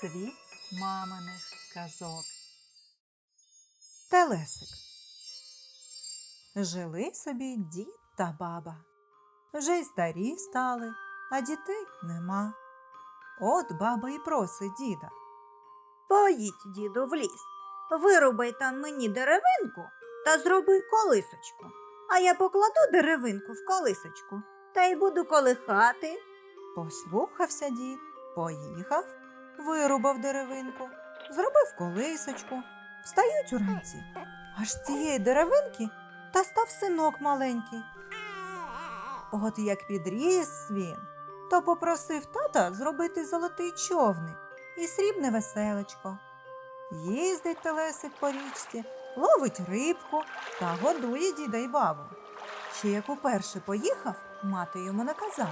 світ маминих казок. Телесик. Жили собі дід та баба. Вже й старі стали, а дітей нема. От баба і просить діда. Поїдь, діду, в ліс, вирубай там мені деревинку та зроби колисочку. А я покладу деревинку в колисочку та й буду колихати. Послухався дід, поїхав, вирубав деревинку, зробив колисочку. Встають уранці. Аж з цієї деревинки та став синок маленький. От як підріс він, то попросив тата зробити золотий човник і срібне веселечко. Їздить телесик по річці, ловить рибку та годує діда й бабу. Ще як уперше поїхав, мати йому наказала.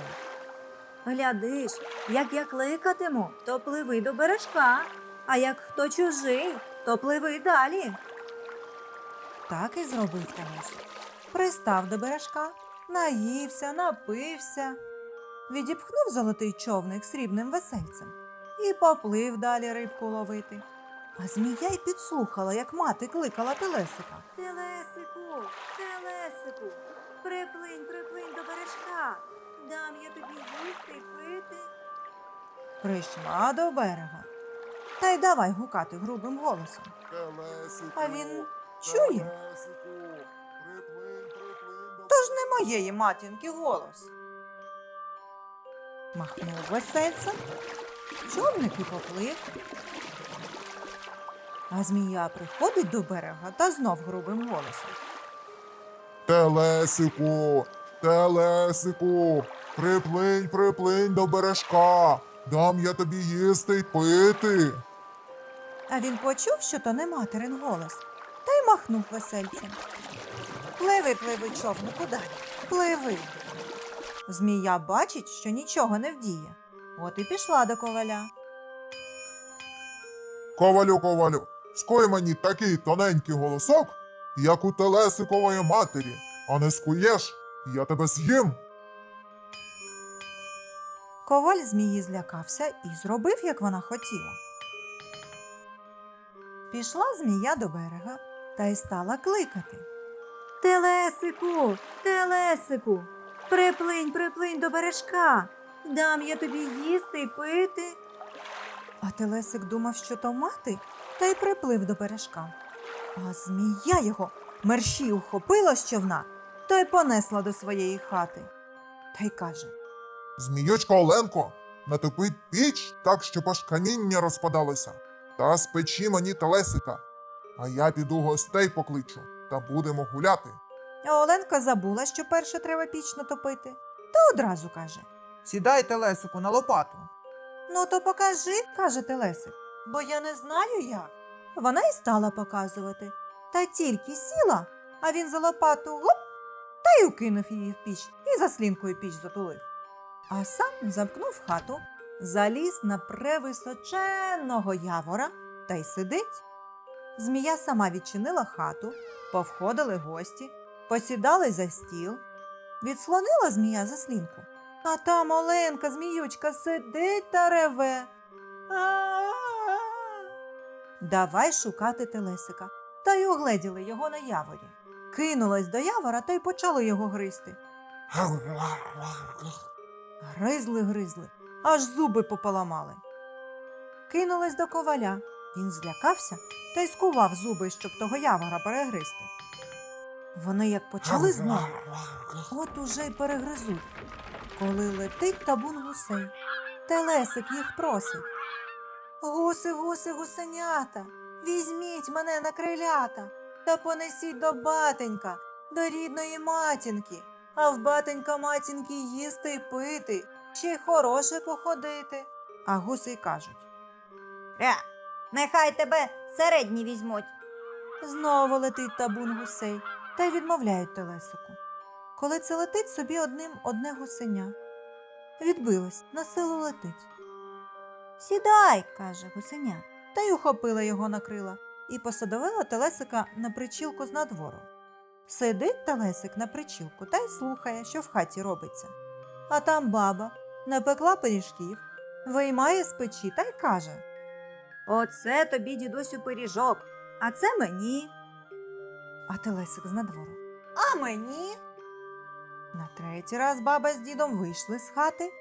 Глядиш, як я кликатиму, то пливи до бережка, а як хто чужий, то пливи далі. Так і зробив Телесик. Пристав до бережка, наївся, напився, відіпхнув золотий човник срібним весельцем і поплив далі рибку ловити. А змія й підслухала, як мати кликала Телесика. Телесику, телесику, приплинь, приплинь до бережка. Дам я тобі їсти й пити. Прийшла до берега. Та й давай гукати грубим голосом. А він чує, Телесику, приплинь, приплинь до то ж не моєї матінки голос. Махнув весельцем, човник і поплив. А змія приходить до берега та знов грубим голосом. Телесику, Телесику, приплинь, приплинь до бережка. Дам я тобі їсти й пити. А він почув, що то не материн голос, та й махнув весельцем. Пливи, пливи, човнику далі, пливи. Змія бачить, що нічого не вдіє. От і пішла до коваля. Ковалю, ковалю, скуй мені такий тоненький голосок, як у Телесикової матері, а не скуєш, я тебе з'їм. Коваль змії злякався і зробив, як вона хотіла. Пішла змія до берега та й стала кликати. Телесику, телесику, приплинь, приплинь до бережка. Дам я тобі їсти й пити. А Телесик думав, що то мати, та й приплив до бережка. А змія його мерщій ухопила з човна та й понесла до своєї хати. Та й каже Зміючка Оленко, натопи піч так, щоб аж каміння розпадалося. Та спечи мені телесика, а я піду гостей покличу та будемо гуляти. А Оленка забула, що перше треба піч натопити, та одразу каже. Сідайте Лесику на лопату. Ну, то покажи, каже Телесик, бо я не знаю як. Вона й стала показувати. Та тільки сіла, а він за лопату гоп, та й укинув її в піч і заслінкою піч затулив. А сам замкнув хату, заліз на превисоченного явора та й сидить. Змія сама відчинила хату, повходили гості, посідали за стіл, відслонила змія заслінку. А там Оленка, зміючка, сидить та реве. Давай шукати телесика. Та й огледіли його на яворі. Кинулась до явора та й почали його гризти. Гризли, гризли, аж зуби пополамали. Кинулась до коваля. Він злякався та й скував зуби, щоб того явора перегризти. Вони як почали знову, от уже й перегризуть. Коли летить табун гусей, телесик їх просить. Гуси, гуси, гусенята, візьміть мене на крилята та понесіть до батенька, до рідної матінки, а в батенька матінки їсти й пити, ще й хороше походити. А гуси й кажуть. Ре, нехай тебе середні візьмуть. Знову летить табун гусей та й відмовляють телесику. Коли це летить собі одним одне гусеня. Відбилось, на силу летить. Сідай, каже гусеня. Та й ухопила його на крила і посадовила телесика на причілку з надвору. Сидить телесик на причілку та й слухає, що в хаті робиться. А там баба напекла пиріжків, виймає з печі та й каже Оце тобі, дідусю, пиріжок, а це мені. А Телесик з надвору. А мені? На третій раз баба з дідом вийшли з хати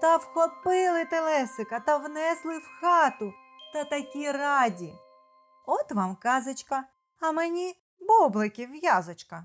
та вхопили Телесика та внесли в хату та такі раді. От вам казочка, а мені бубликів в'язочка.